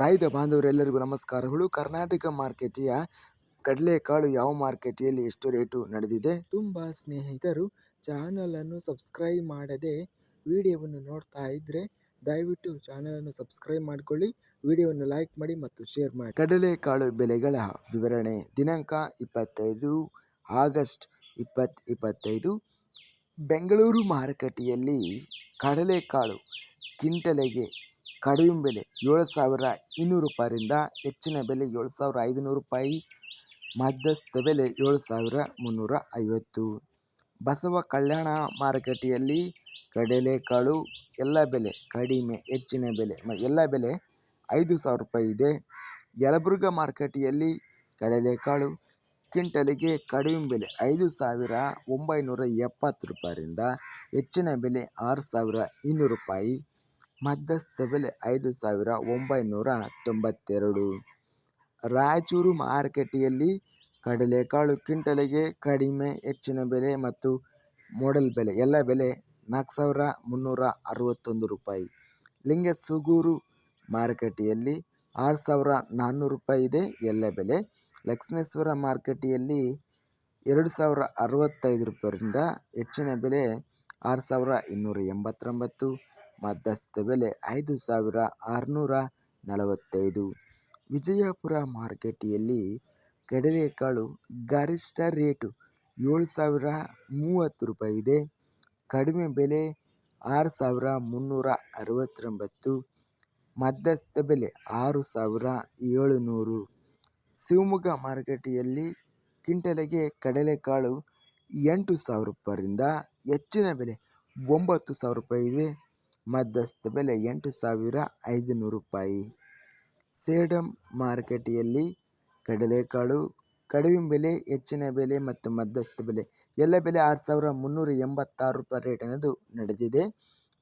ರೈತ ಬಾಂಧವರೆಲ್ಲರಿಗೂ ನಮಸ್ಕಾರಗಳು. ಕರ್ನಾಟಕ ಮಾರ್ಕೆಟಿಯ ಕಡಲೆಕಾಳು ಯಾವ ಮಾರ್ಕೆಟಿಯಲ್ಲಿ ಎಷ್ಟು ರೇಟು ನಡೆದಿದೆ? ತುಂಬ ಸ್ನೇಹಿತರು ಚಾನಲನ್ನು ಸಬ್ಸ್ಕ್ರೈಬ್ ಮಾಡದೆ ವಿಡಿಯೋವನ್ನು ನೋಡ್ತಾ ಇದ್ದರೆ ದಯವಿಟ್ಟು ಚಾನಲನ್ನು ಸಬ್ಸ್ಕ್ರೈಬ್ ಮಾಡಿಕೊಳ್ಳಿ. ವಿಡಿಯೋವನ್ನು ಲೈಕ್ ಮಾಡಿ ಮತ್ತು ಶೇರ್ ಮಾಡಿ. ಕಡಲೆಕಾಳು ಬೆಲೆಗಳ ವಿವರಣೆ. ದಿನಾಂಕ ಇಪ್ಪತ್ತೈದು ಆಗಸ್ಟ್ ಇಪ್ಪತ್ತು ಇಪ್ಪತ್ತೈದು. ಬೆಂಗಳೂರು ಮಾರುಕಟ್ಟೆಯಲ್ಲಿ ಕಡಲೆಕಾಳು ಕ್ವಿಂಟಲಿಗೆ ಕಡಿಮೆ ಬೆಲೆ ಏಳು ಸಾವಿರ ಇನ್ನೂರು ರೂಪಾಯಿಂದ ಹೆಚ್ಚಿನ ಬೆಲೆ ಏಳು ಸಾವಿರ ಐದುನೂರು ರೂಪಾಯಿ ಮಧ್ಯಸ್ಥ ಬೆಲೆ ಏಳು ಸಾವಿರ ಮುನ್ನೂರ ಐವತ್ತು. ಬಸವ ಕಲ್ಯಾಣ ಮಾರುಕಟ್ಟೆಯಲ್ಲಿ ಕಡಲೆಕಾಳು ಎಲ್ಲ ಬೆಲೆ ಕಡಿಮೆ, ಹೆಚ್ಚಿನ ಬೆಲೆ, ಮ- ಎಲ್ಲ ಬೆಲೆ ಐದು ಸಾವಿರ ರೂಪಾಯಿ ಇದೆ. ಯಲಬುರ್ಗ ಮಾರುಕಟ್ಟೆಯಲ್ಲಿ ಕಡಲೆಕಾಳು ಕ್ವಿಂಟಲಿಗೆ ಕಡಿಮೆ ಬೆಲೆ ಐದು ಸಾವಿರ ಒಂಬೈನೂರ ಎಪ್ಪತ್ತು ರೂಪಾಯಿಂದ ಹೆಚ್ಚಿನ ಬೆಲೆ ಆರು ಸಾವಿರ ಇನ್ನೂರು ರೂಪಾಯಿ. ಮಧ್ಯಸ್ಥ ಬೆಲೆ ಐದು ಸಾವಿರ ಒಂಬೈನೂರ ತೊಂಬತ್ತೆರಡು. ರಾಯಚೂರು ಮಾರುಕಟ್ಟೆಯಲ್ಲಿ ಕಡಲೆಕಾಳು ಕ್ವಿಂಟಲಿಗೆ ಕಡಿಮೆ, ಹೆಚ್ಚಿನ ಬೆಲೆ ಮತ್ತು ಮೋಡಲ್ ಬೆಲೆ. ಎಲ್ಲ ಬೆಲೆ ನಾಲ್ಕು ಸಾವಿರ ಮುನ್ನೂರ ಅರವತ್ತೊಂದು ರೂಪಾಯಿ. ಲಿಂಗಸೂಗೂರು ಮಾರುಕಟ್ಟೆಯಲ್ಲಿ ಆರು ಸಾವಿರ ನಾನ್ನೂರು ರೂಪಾಯಿ ಇದೆ. ಎಲ್ಲ ಬೆಲೆ ಲಕ್ಷ್ಮೇಶ್ವರ ಮಾರುಕಟ್ಟೆಯಲ್ಲಿ ಎರಡು ಸಾವಿರ ಅರವತ್ತೈದು ರೂಪಾಯಿಂದ ಹೆಚ್ಚಿನ ಬೆಲೆ ಆರು ಸಾವಿರ ಇನ್ನೂರ ಎಂಬತ್ತೊಂಬತ್ತು. ಮಧ್ಯಸ್ಥ ಬೆಲೆ ಐದು ಸಾವಿರ ಆರುನೂರ ನಲವತ್ತೈದು. ವಿಜಯಪುರ ಮಾರ್ಕೆಟಿಯಲ್ಲಿ ಕಡಲೆಕಾಳು ಗರಿಷ್ಠ ರೇಟು ಏಳು ಸಾವಿರ ಮೂವತ್ತು ರೂಪಾಯಿ ಇದೆ. ಕಡಿಮೆ ಬೆಲೆ ಆರು ಸಾವಿರ ಮುನ್ನೂರ ಅರವತ್ತೊಂಬತ್ತು. ಮಧ್ಯಸ್ಥ ಬೆಲೆ ಆರು ಸಾವಿರ ಏಳುನೂರು. ಶಿವಮೊಗ್ಗ ಮಾರುಕಟ್ಟೆಯಲ್ಲಿ ಕಿಂಟಲೆಗೆ ಕಡಲೆಕಾಳು ಎಂಟು ಸಾವಿರ ರೂಪಾಯಿಯಿಂದ ಹೆಚ್ಚಿನ ಬೆಲೆ ಒಂಬತ್ತು ಸಾವಿರ ರೂಪಾಯಿ ಇದೆ. ಮಧ್ಯಸ್ಥ ಬೆಲೆ ಎಂಟು ಸಾವಿರ ಐದುನೂರು ರೂಪಾಯಿ. ಸೇಡಂ ಮಾರುಕಟ್ಟೆಯಲ್ಲಿ ಕಡಲೆಕಾಳು ಕಡಿಮೆ ಬೆಲೆ, ಹೆಚ್ಚಿನ ಬೆಲೆ ಮತ್ತು ಮಧ್ಯಸ್ಥ ಬೆಲೆ. ಎಲ್ಲ ಬೆಲೆ ಆರು ಸಾವಿರ ಮುನ್ನೂರ ಎಂಬತ್ತಾರು ರೂಪಾಯಿ ರೇಟ್ ಅನ್ನೋದು ನಡೆದಿದೆ.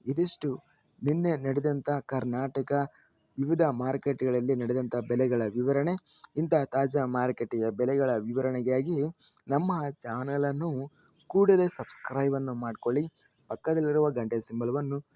ಇದಿಷ್ಟು. ನಿನ್ನೆ ನಡೆದಂಥ ಕರ್ನಾಟಕ ವಿವಿಧ ಮಾರುಕಟ್ಟೆಗಳಲ್ಲಿ ನಡೆದಂಥ ಬೆಲೆಗಳ ವಿವರಣೆ. ಇಂಥ ತಾಜಾ ಮಾರುಕಟ್ಟೆಯ ಬೆಲೆಗಳ ವಿವರಣೆಗಾಗಿ ನಮ್ಮ ಚಾನಲನ್ನು ಕೂಡಲೇ ಸಬ್ಸ್ಕ್ರೈಬನ್ನು ಮಾಡಿಕೊಳ್ಳಿ. ಪಕ್ಕದಲ್ಲಿರುವ ಗಂಟೆ ಸಿಂಬಲವನ್ನು